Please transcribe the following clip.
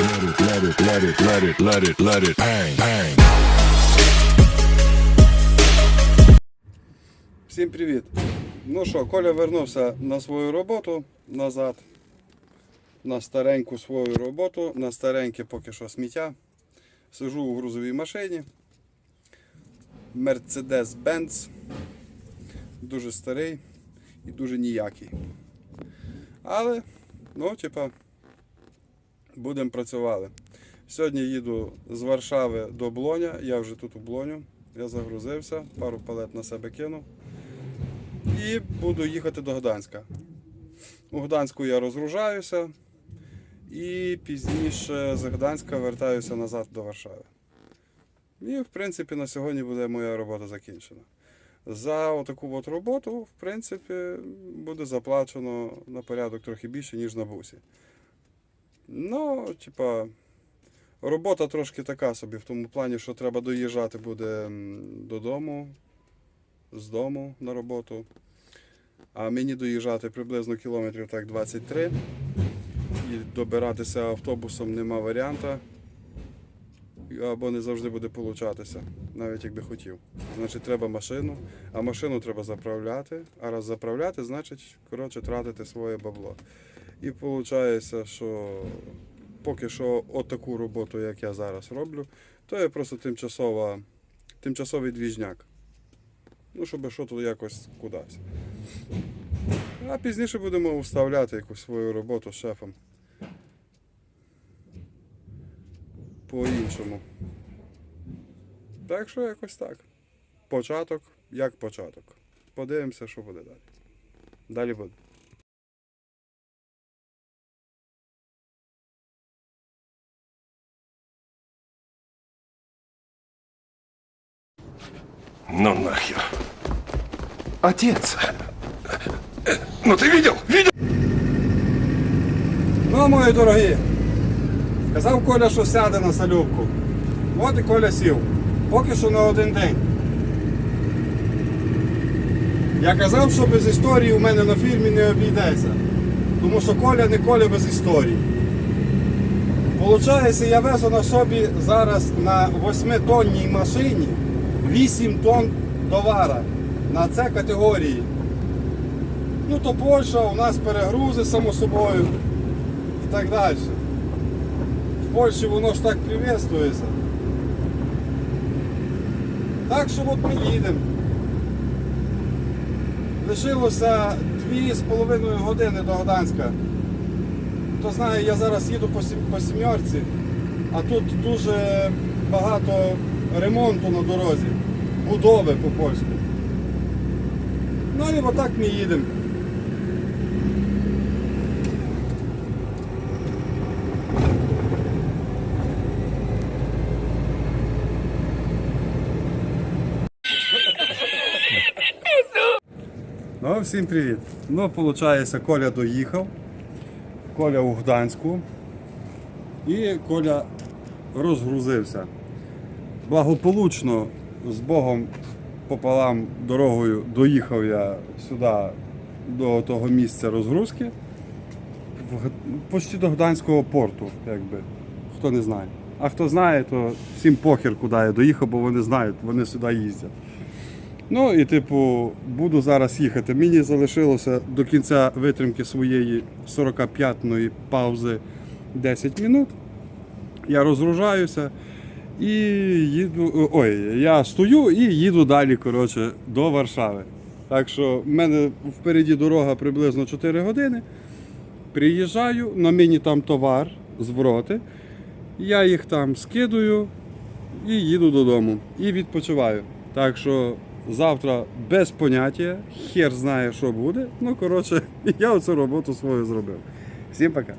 let it, let it, let it, let it, let it, bang, bang. Всім привіт! Ну що, Коля вернувся на свою роботу назад. На стареньку свою роботу, на стареньке поки що сміття. Сижу у грузовій машині. Mercedes-Benz. Дуже старий і дуже ніякий. Але, ну, типа, будемо працювати. Сьогодні їду з Варшави до Блоня. Я вже тут у Блоню. Я загрузився, пару палет на себе кинув. І буду їхати до Гданська. У Гданську я розгружаюся і пізніше з Гданська вертаюся назад до Варшави. І, в принципі, на сьогодні буде моя робота закінчена. За отаку от роботу, в принципі, буде заплачено на порядок трохи більше, ніж на бусі. Ну, типа, робота трошки така собі, в тому плані, що треба доїжджати буде додому, з дому на роботу. А мені доїжджати приблизно кілометрів так 23. І добиратися автобусом нема варіанта. Або не завжди буде получатися, навіть якби хотів. Значить, треба машину, а машину треба заправляти. А раз заправляти, значить, коротше, тратити своє бабло. І виходить, що поки що отаку роботу, як я зараз роблю, то є просто тимчасова, тимчасовий двіжняк. Ну, щоб що тут якось кудись. А пізніше будемо вставляти якусь свою роботу з шефом. По-іншому. Так що якось так. Початок, як початок. Подивимося, що буде далі. Далі буде. Ну нахер. Отец. Ну ты видел? Видел? Ну, мої дорогі, казав Коля, що сяде на салюбку. От і Коля сів. Поки що на один день. Я казав, що без історії у мене на фільмі не обійдеться. Тому що Коля не Коля без історії. Получається, я везу на собі зараз на 8-тонній машині 8 тонн товара на це категорії. Ну то Польща, у нас перегрузи само собою і так далі. В Польщі воно ж так приветствується. Так що от ми їдемо. Лишилося 2,5 години до Гданська. Хто знає, я зараз їду по, сім- по сімерці, а тут дуже багато ремонту на дорозі, будови по-польськи. Ну і отак ми їдемо. Ну, всім привіт. Ну, виходить, Коля доїхав. Коля у Гданську. І Коля розгрузився. Благополучно з Богом пополам дорогою доїхав я сюди до того місця розгрузки. Почти до Гданського порту, якби. Хто не знає. А хто знає, то всім похер, куди я доїхав, бо вони знають, вони сюди їздять. Ну і типу, буду зараз їхати. Мені залишилося до кінця витримки своєї 45-ної паузи 10 минут. Я розгружаюся і їду. Ой, я стою і їду далі, коротше, до Варшави. Так що в мене впереді дорога приблизно 4 години. Приїжджаю, на мені там товар, звороти. Я їх там скидую і їду додому. І відпочиваю. Так що завтра без поняття, хер знає, що буде. Ну, коротше, я оцю роботу свою зробив. Всім пока.